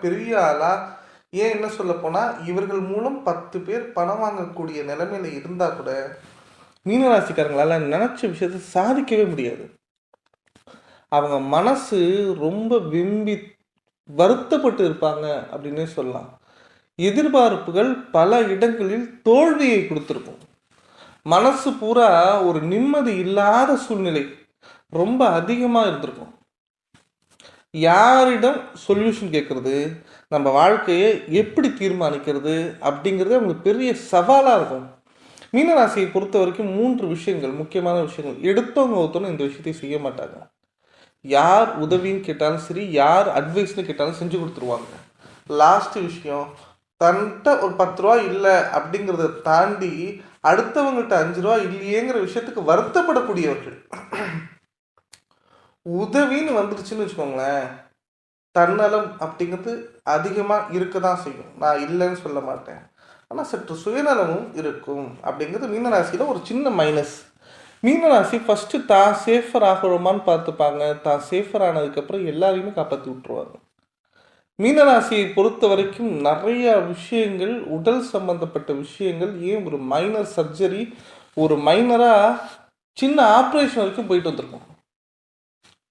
பெரிய ஆளா? ஏன் என்ன சொல்ல போனா இவர்கள் மூலம் பத்து பேர் பணம் வாங்கக்கூடிய நிலைமையில இருந்தா கூட மீனராசிக்காரங்களால நினைச்ச விஷயத்த சாதிக்கவே முடியாது. அவங்க மனசு ரொம்ப விம்பி வருத்தப்பட்டு இருப்பாங்க அப்படின்னே சொல்லலாம். எதிர்பார்ப்புகள் பல இடங்களில் தோல்வியை கொடுத்துருக்கும். மனசு பூரா ஒரு நிம்மதி இல்லாத சூழ்நிலை ரொம்ப அதிகமாக இருந்திருக்கும். யாரிடம் சொல்யூஷன் கேட்குறது? நம்ம வாழ்க்கையை எப்படி தீர்மானிக்கிறது? அப்படிங்கிறது அவங்களுக்கு பெரிய சவாலாக இருக்கும். மீனராசியை பொறுத்த வரைக்கும் மூன்று விஷயங்கள் முக்கியமான விஷயங்கள். எடுத்தவங்க ஒருத்தவங்க இந்த விஷயத்தை செய்ய மாட்டாங்க. யார் உதவின்னு கேட்டாலும் சரி யார் அட்வைஸ்னு கேட்டாலும் செஞ்சு கொடுத்துருவாங்க. லாஸ்ட்டு விஷயம் தன்கிட்ட ஒரு பத்து ரூபா இல்லை அப்படிங்கிறத தாண்டி அடுத்தவங்கள்ட்ட அஞ்சு ரூபா இல்லையேங்கிற விஷயத்துக்கு வருத்தப்படக்கூடியவர்கள். உதவின்னு வந்துருச்சுன்னு வச்சுக்கோங்களேன் தன்னலம் அப்படிங்கிறது அதிகமாக இருக்க தான் செய்யும். நான் இல்லைன்னு சொல்ல மாட்டேன். ஆனால் சற்று சுயநலமும் இருக்கும் அப்படிங்கிறது மீனராசியில் ஒரு சின்ன மைனஸ் மீனராசி ஃபஸ்ட்டு தான் சேஃபர் ஆகிறோமான்னு பார்த்துப்பாங்க தான் சேஃபர் ஆனதுக்கப்புறம் எல்லாரையுமே காப்பாற்றி விட்டுருவாங்க. மீனராசியை பொறுத்த வரைக்கும் நிறைய விஷயங்கள் உடல் சம்பந்தப்பட்ட விஷயங்கள் ஏன் ஒரு மைனர் சர்ஜரி ஒரு மைனராக சின்ன ஆப்ரேஷன் வரைக்கும் போயிட்டு வந்திருக்கோம்.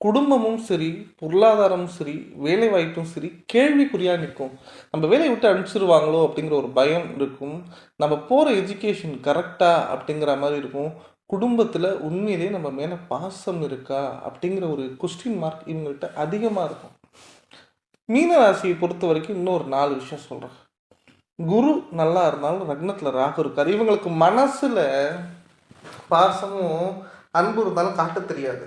குடும்பமும் சரி பொருளாதாரமும் சரி வேலை வாய்ப்பும் சரி கேள்விக்குறியாக நிற்கும். நம்ம வேலையை விட்டு அனுப்பிச்சிருவாங்களோ அப்படிங்கிற ஒரு பயம் இருக்கும். நம்ம போகிற எஜுகேஷன் கரெக்டா அப்படிங்கிற மாதிரி இருக்கும். குடும்பத்தில் உண்மையிலேயே நம்ம மேலே பாசம் இருக்கா அப்படிங்கிற ஒரு கொஸ்டின் மார்க் இவங்கள்ட்ட அதிகமாக இருக்கும். மீனராசியை பொறுத்த வரைக்கும் இன்னொரு நாலு விஷயம் சொல்கிறேன் குரு நல்லா இருந்தாலும் ரக்னத்தில் ராகு இருக்கார். இவங்களுக்கு மனசில் பாசமும் அன்பு இருந்தாலும் காட்ட தெரியாது.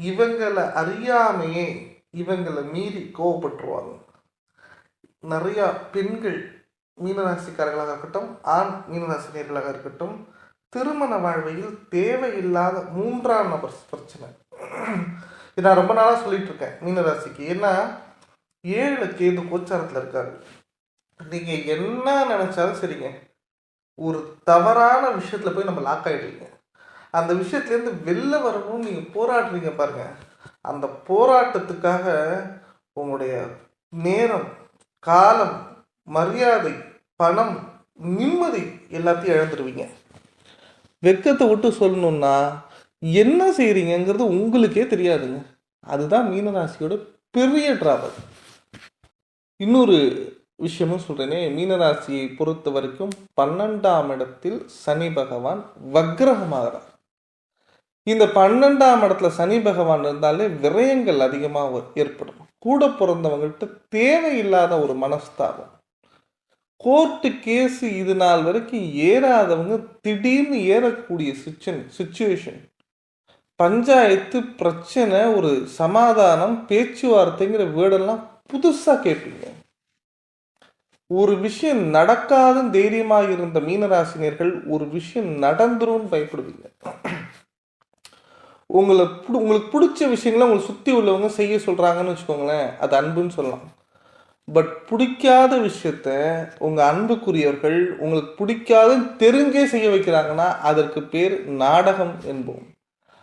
இவங்களை அறியாமையே இவங்களை மீறி கோவப்பட்டுருவாங்க. நிறையா பெண்கள் மீனராசிக்காரர்களாக இருக்கட்டும் ஆண் மீனராசினியர்களாக இருக்கட்டும் திருமண வாழ்வையில் தேவையில்லாத மூன்றாம் நபர் பிரச்சனை. இது நான் ரொம்ப நாளாக சொல்லிட்டு இருக்கேன் மீனராசிக்கு. ஏன்னா ஏழு கேது கோச்சாரத்தில் இருக்காரு. நீங்கள் என்ன நினச்சாலும் சரிங்க. ஒரு தவறான விஷயத்தில் போய் நம்ம லாக் ஆகிடுவீங்க அந்த விஷயத்துலேருந்து வெளில வரணும்னு நீங்கள் போராடுறீங்க பாருங்க. அந்த போராட்டத்துக்காக உங்களுடைய நேரம் காலம் மரியாதை பணம் நிம்மதி எல்லாத்தையும் இழந்துருவீங்க. வெக்கத்தை விட்டு சொல்லணும்னா என்ன செய்கிறீங்கங்கிறது உங்களுக்கே தெரியாதுங்க. அதுதான் மீனராசியோட பெரிய டிராவல் இன்னொரு விஷயமும் சொல்கிறேனே மீனராசியை பொறுத்த வரைக்கும் பன்னெண்டாம் இடத்தில் சனி பகவான் வக்ரகமாகிறார். இந்த பன்னெண்டாம் இடத்துல சனி பகவான் இருந்தாலே விரயங்கள் அதிகமாக ஏற்படும். கூட பிறந்தவங்கள்ட்ட தேவையில்லாத ஒரு மனஸ்தாபம். கோர்ட்டு கேஸு இது நாள் வரைக்கும் ஏறாதவங்க திடீர்னு ஏறக்கூடிய சுச்சுவன் சுச்சுவேஷன் பஞ்சாயத்து பிரச்சனை ஒரு சமாதானம் பேச்சுவார்த்தைங்கிற வேர்டெல்லாம் புதுசாக கேட்பீங்க ஒரு விஷயம் நடக்காதுன்னு தைரியமாக இருந்த மீனராசினியர்கள் ஒரு விஷயம் நடந்துரும்னு பயப்படுவீங்க. உங்களை பிடி- உங்களுக்கு பிடிச்ச விஷயங்களை உங்களை சுற்றி உள்ளவங்க செய்ய சொல்கிறாங்கன்னு வச்சுக்கோங்களேன். அது அன்புன்னு சொல்லலாம். பட் பிடிக்காத விஷயத்த உங்கள் அன்புக்குரியவர்கள் உங்களுக்கு பிடிக்காதுன்னு தெரிஞ்சே செய்ய வைக்கிறாங்கன்னா அதற்கு பேர் நாடகம் என்போம்.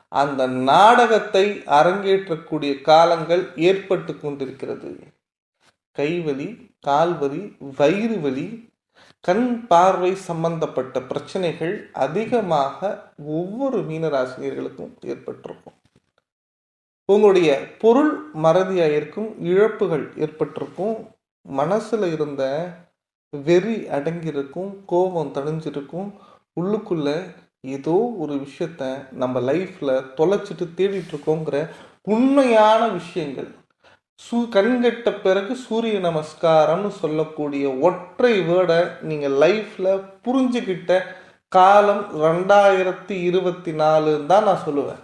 அந்த நாடகத்தை அரங்கேற்றக்கூடிய காலங்கள் ஏற்பட்டு கொண்டிருக்கிறது. கைவலி கால்வலி வயிறு வலி கண் பார்வை சம்பந்தப்பட்ட பிரச்சனைகள் அதிகமாக ஒவ்வொரு மீனராசினியர்களுக்கும் ஏற்பட்டிருக்கும். உங்களுடைய பொருள் மறதியாக இருக்கும் இழப்புகள் ஏற்பட்டிருக்கும் மனசில் இருந்த வெறி அடங்கியிருக்கும் கோபம் தணிஞ்சிருக்கும் உள்ளுக்குள்ள ஏதோ ஒரு விஷயத்த நம்ம லைஃப்பில் தொலைச்சிட்டு தேடிட்டு இருக்கோங்கிற உண்மையான விஷயங்கள் சூ கண்கட்ட பிறகு சூரிய நமஸ்காரம்னு சொல்லக்கூடிய ஒற்றை வேர்டை நீங்கள் லைஃப்பில் புரிஞ்சுக்கிட்ட காலம் ரெண்டாயிரத்தி இருபத்தி நாலுன்னு தான் நான் சொல்லுவேன்.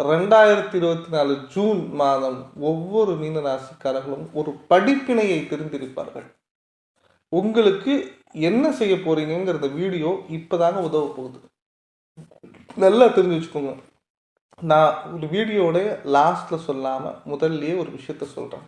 ரெண்டாயிரத்தி இருபத்தி நாலு ஜூன் மாதம் ஒவ்வொரு மீனராசிக்காரர்களும் ஒரு படிப்பினையை தெரிந்திருப்பார்கள். உங்களுக்கு என்ன செய்ய போறீங்கிறத வீடியோ இப்போதாங்க உதவ போகுது. நல்லா தெரிஞ்சு வச்சுக்கோங்க. நான் ஒரு வீடியோட லாஸ்ட்டில் சொல்லாமல் முதல்லயே ஒரு விஷயத்த சொல்கிறேன்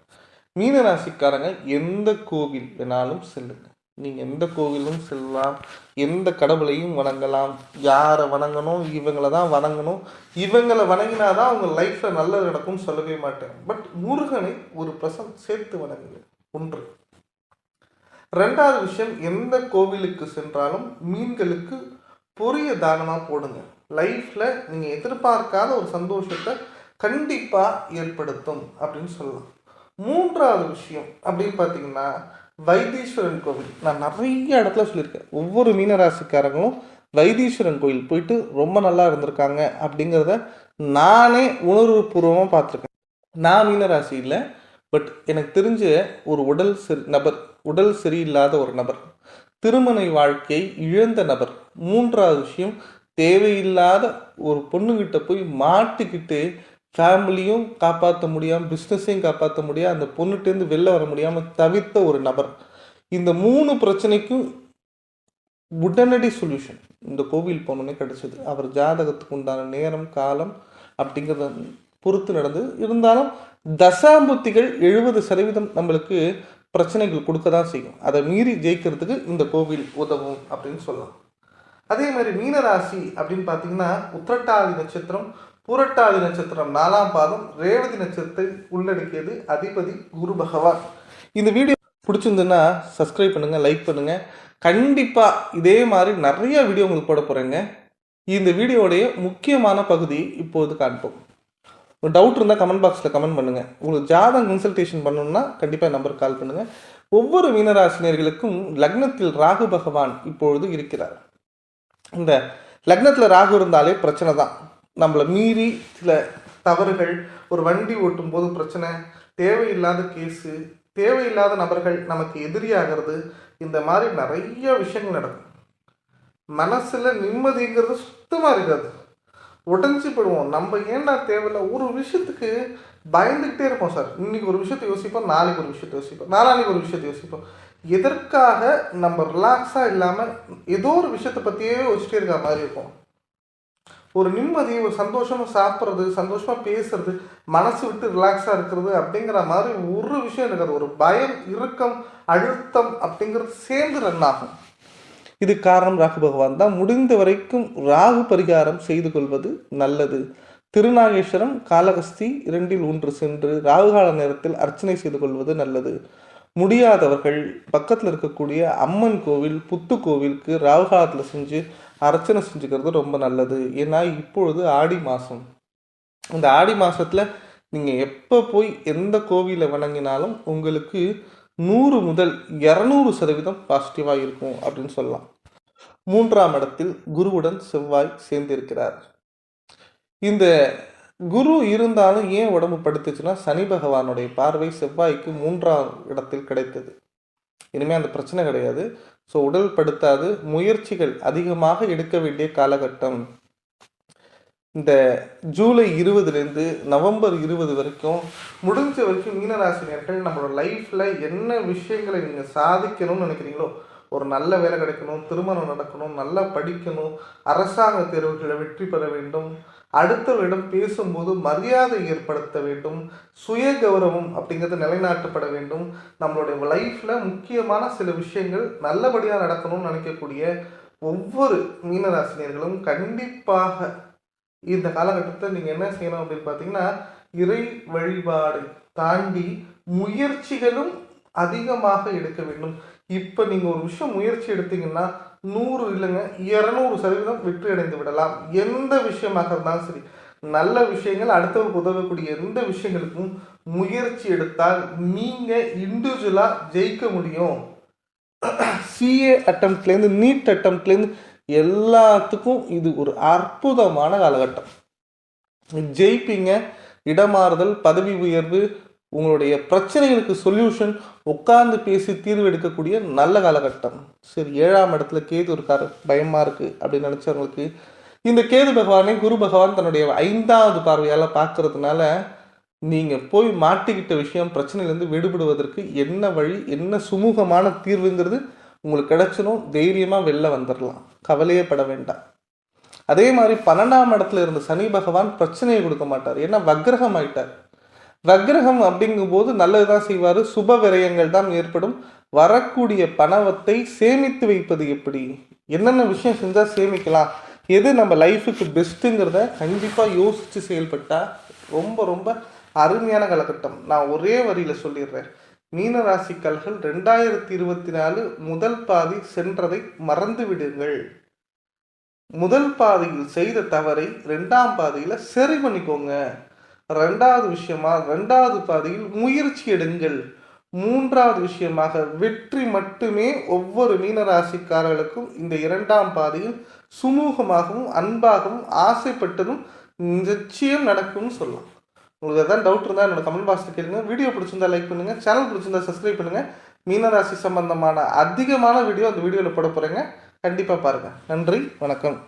மீனராசிக்காரங்க எந்த கோவில் வேணாலும் செல்லுங்க. நீங்கள் எந்த கோவிலும் செல்லலாம். எந்த கடவுளையும் வணங்கலாம். யாரை வணங்கணும்? இவங்களை தான் வணங்கணும். இவங்களை வணங்கினாதான் அவங்க லைஃப்பில் நல்லது நடக்கும்னு சொல்லவே மாட்டேன். பட் முருகனை ஒரு பிரசம் சேர்த்து வணங்குங்க ஒன்று. ரெண்டாவது விஷயம் எந்த கோவிலுக்கு சென்றாலும் மீன்களுக்கு பொரிய தானமாக போடுங்க. லைஃப்பில் நீங்கள் எதிர்பார்க்காத ஒரு சந்தோஷத்தை கண்டிப்பாக ஏற்படுத்தும் அப்படின்னு சொல்லலாம். மூன்றாவது விஷயம் அப்படின்னு பார்த்தீங்கன்னா வைத்தீஸ்வரன் கோவில். நான் நிறைய இடத்துல சொல்லியிருக்கேன். ஒவ்வொரு மீனராசிக்காரங்களும் வைத்தீஸ்வரன் கோயில் போயிட்டு ரொம்ப நல்லா இருந்திருக்காங்க அப்படிங்கிறத நானே உணர்வுபூர்வமாக பார்த்துருக்கேன். நான் மீனராசி இல்லை பட் எனக்கு தெரிஞ்ச ஒரு உடல் சரி நபர் உடல் சரியில்லாத ஒரு நபர் திருமண வாழ்க்கை இழந்த நபர். மூன்றாவது விஷயம் தேவையில்லாத ஒரு பொண்ணுகிட்ட போய் மாட்டிக்கிட்டு ஃபேமிலியும் காப்பாற்ற முடியாமல் பிஸ்னஸையும் காப்பாற்ற முடியாது அந்த பொண்ணுகிட்டேருந்து வெளில வர முடியாமல் தவிர்த்த ஒரு நபர். இந்த மூணு பிரச்சனைக்கும் உடனடி சொல்யூஷன் இந்த கோவில் போனோன்னே கிடச்சிது. அவர் ஜாதகத்துக்கு உண்டான நேரம் காலம் அப்படிங்கிறத பொறுத்து நடந்து இருந்தாலும் தசாம்புத்திகள் எழுபது சதவீதம் நம்மளுக்கு பிரச்சனைகள் கொடுக்க தான் செய்யும். அதை மீறி ஜெயிக்கிறதுக்கு இந்த கோவில் உதவும் அப்படின்னு சொல்லலாம். அதே மாதிரி மீனராசி அப்படின்னு பார்த்தீங்கன்னா உத்திரட்டாதி நட்சத்திரம் பூரட்டாதி நட்சத்திரம் நாலாம் பாதம் ரேவதி நட்சத்திரத்தை உள்ளடக்கியது அதிபதி குரு பகவான். இந்த வீடியோ பிடிச்சிருந்துன்னா சப்ஸ்கிரைப் பண்ணுங்கள் லைக் பண்ணுங்கள் கண்டிப்பாக இதே மாதிரி நிறைய வீடியோ உங்களுக்கு போட போகிறேங்க இந்த வீடியோடைய முக்கியமான பகுதி இப்போது காண்போம். ஒரு டவுட் இருந்தால் கமெண்ட் பாக்ஸில் கமெண்ட் பண்ணுங்கள் உங்களுக்கு ஜாதகம் கன்சல்டேஷன் பண்ணணும்னா கண்டிப்பாக நம்பருக்கு கால் பண்ணுங்கள் ஒவ்வொரு மீனராசினியர்களுக்கும் லக்னத்தில் ராகு பகவான் இப்பொழுது இருக்கிறார். இந்த லக்னத்தில் ராகு இருந்தாலே பிரச்சனை தான். நம்மளை மீறி சில தவறுகள் ஒரு வண்டி ஓட்டும் போது பிரச்சனை தேவையில்லாத கேஸு தேவையில்லாத நபர்கள் நமக்கு எதிரியாகிறது இந்த மாதிரி நிறைய விஷயங்கள் நடக்கும். மனசில் நிம்மதிங்கிறது சுத்தமாக இருக்காது. உடஞ்சி போயிடுவோம் நம்ம ஏன்டா தேவையில்ல? ஒரு விஷயத்துக்கு பயந்துக்கிட்டே இருப்போம் சார். இன்னைக்கு ஒரு விஷயத்தை யோசிப்போம் நாளைக்கு ஒரு விஷயத்தை யோசிப்போம் நாளானிக்கு ஒரு விஷயத்தை யோசிப்போம். எதற்காக நம்ம ரிலாக்ஸாக இல்லாமல் ஏதோ ஒரு விஷயத்தை பற்றியே யோசிச்சிட்டே இருக்க மாதிரி இருக்கும். ஒரு நிம்மதி ஒரு சந்தோஷமாக சாப்பிட்றது சந்தோஷமாக பேசுறது மனசு விட்டு ரிலாக்ஸாக இருக்கிறது அப்படிங்கிற மாதிரி ஒரு விஷயம் இருக்காது ஒரு பயம் இறுக்கம் அழுத்தம் அப்படிங்கிறது சேர்ந்து ரன் ஆகும். இது காரணம் ராகு பகவான் தான். முடிந்த வரைக்கும் ராகு பரிகாரம் செய்து கொள்வது நல்லது. திருநாகேஸ்வரம் காலகஸ்தி இரண்டில் ஒன்று சென்று ராகுகால நேரத்தில் அர்ச்சனை செய்து கொள்வது நல்லது. முடியாதவர்கள் பக்கத்தில் இருக்கக்கூடிய அம்மன் கோவில் புத்து கோவிலுக்கு ராகுகாலத்தில் செஞ்சு அர்ச்சனை செஞ்சுக்கிறது ரொம்ப நல்லது. ஏன்னா இப்பொழுது ஆடி மாதம் இந்த ஆடி மாதத்தில் நீங்கள் எப்போ போய் எந்த கோவிலை வணங்கினாலும் உங்களுக்கு நூறு முதல் இரநூறு சதவீதம் பாசிட்டிவாக இருக்கும் அப்படின்னு சொல்லலாம். மூன்றாம் இடத்தில் குருவுடன் செவ்வாய் சேர்ந்திருக்கிறார். இந்த குரு இருந்தாலும் ஏன் உடம்பு படுத்துச்சுன்னா சனி பகவானுடைய பார்வை செவ்வாய்க்கு மூன்றாம் இடத்தில் கிடைத்தது. இனிமேல் அந்த பிரச்சனை கிடையாது. ஸோ உடல் படுத்தாது முயற்சிகள் அதிகமாக எடுக்க வேண்டிய காலகட்டம். இந்த ஜூலை இருபதுலேருந்து நவம்பர் இருபது வரைக்கும் முடிஞ்ச வரைக்கும் மீனராசினியர்கள் நம்மளோட லைஃப்பில் என்ன விஷயங்களை நீங்கள் சாதிக்கணும்னு நினைக்கிறீங்களோ ஒரு நல்ல வேலை கிடைக்கணும் திருமணம் நடக்கணும் நல்லா படிக்கணும் அரசாங்க தேர்வுகளை வெற்றி பெற வேண்டும் அடுத்தவரிடம் பேசும்போது மரியாதை ஏற்படுத்த வேண்டும் சுய கௌரவம் அப்படிங்கிறது நிலைநாட்டப்பட வேண்டும். நம்மளுடைய லைஃப்பில் முக்கியமான சில விஷயங்கள் நல்லபடியாக நடக்கணும்னு நினைக்கக்கூடிய ஒவ்வொரு மீனராசினியர்களும் கண்டிப்பாக இந்த காலகட்டத்தை நீங்கள் என்ன செய்யணும் அப்படின்னு பார்த்தீங்கன்னா இறை வழிபாடு தாண்டி முயற்சிகளும் அதிகமாக எடுக்க வேண்டும். இப்போ நீங்கள் ஒரு விஷயம் முயற்சி எடுத்தீங்கன்னா நூறு இல்லைங்க இரநூறு சதவீதம் வெற்றி அடைந்து விடலாம். எந்த விஷயமாக இருந்தாலும் சரி நல்ல விஷயங்கள் அடுத்தவருக்கு உதவக்கூடிய எந்த விஷயங்களுக்கும் முயற்சி எடுத்தால் நீங்கள் இண்டிவிஜுவலாக ஜெயிக்க முடியும். சிஏ அட்டம்ப்ட்லேருந்து நீட் அட்டம்ப்ட்லேருந்து எல்லாத்துக்கும் இது ஒரு அற்புதமான காலகட்டம். ஜெயிப்பீங்க இடமாறுதல் பதவி உயர்வு உங்களுடைய பிரச்சனைகளுக்கு சொல்யூஷன் உட்கார்ந்து பேசி தீர்வு எடுக்கக்கூடிய நல்ல காலகட்டம். சரி ஏழாம் இடத்துல கேது இருக்காரு பயமா இருக்கு அப்படின்னு நினைச்சவங்களுக்கு இந்த கேது பகவானை குரு பகவான் தன்னுடைய ஐந்தாவது பார்வையால் பார்க்கறதுனால நீங்க போய் மாட்டிக்கிட்ட விஷயம் பிரச்சனையிலேருந்து விடுபடுவதற்கு என்ன வழி என்ன சுமூகமான தீர்வுங்கிறது உங்களுக்கு கிடைச்சனும் தைரியமாக வெளில வந்துடலாம் கவலையே பட வேண்டாம். அதே மாதிரி பன்னெண்டாம் இடத்துல இருந்த சனி பகவான் பிரச்சனையை கொடுக்க மாட்டார். ஏன்னா வக்ரகம் ஆயிட்டார். வக்ரகம் அப்படிங்கும்போது நல்லது தான் செய்வார். சுப விரயங்கள் தான் ஏற்படும். வரக்கூடிய பணவத்தை சேமித்து வைப்பது எப்படி? என்னென்ன விஷயம் செஞ்சால் சேமிக்கலாம்? எது நம்ம லைஃபுக்கு பெஸ்ட்டுங்கிறத கண்டிப்பாக யோசித்து செயல்பட்டால் ரொம்ப ரொம்ப அருமையான காலகட்டம். நான் ஒரே வரியில் சொல்லிடுறேன். மீனராசிக்கல்கள் ரெண்டாயிரத்தி இருபத்தி நாலு முதல் பாதி சென்றதை மறந்து விடுங்கள் முதல் பாதியில் செய்த தவறை ரெண்டாம் பாதியில் சரி பண்ணிக்கோங்க. ரெண்டாவது விஷயமா ரெண்டாவது பாதியில் முயற்சி எடுங்கள். மூன்றாவது விஷயமாக வெற்றி மட்டுமே ஒவ்வொரு மீனராசிக்காரர்களுக்கும் இந்த இரண்டாம் பாதியில் சுமூகமாகவும் அன்பாகவும் ஆசைப்பட்டதும் நிச்சயம் நடக்கும்னு சொல்லலாம். உங்களுக்கு எதாவது டவுட் இருந்தால் என்னோட கமெண்ட் பாக்ஸில் கேளுங்க. வீடியோ பிடிச்சிருந்தா லைக் பண்ணுங்கள் சேனல் பிடிச்சிருந்தா சப்ஸ்கிரைப் பண்ணுங்கள் மீனராசி சம்பந்தமான அதிகமான வீடியோ அந்த வீடியோவில் போட போகிறேங்க கண்டிப்பாக பாருங்கள் நன்றி. வணக்கம்.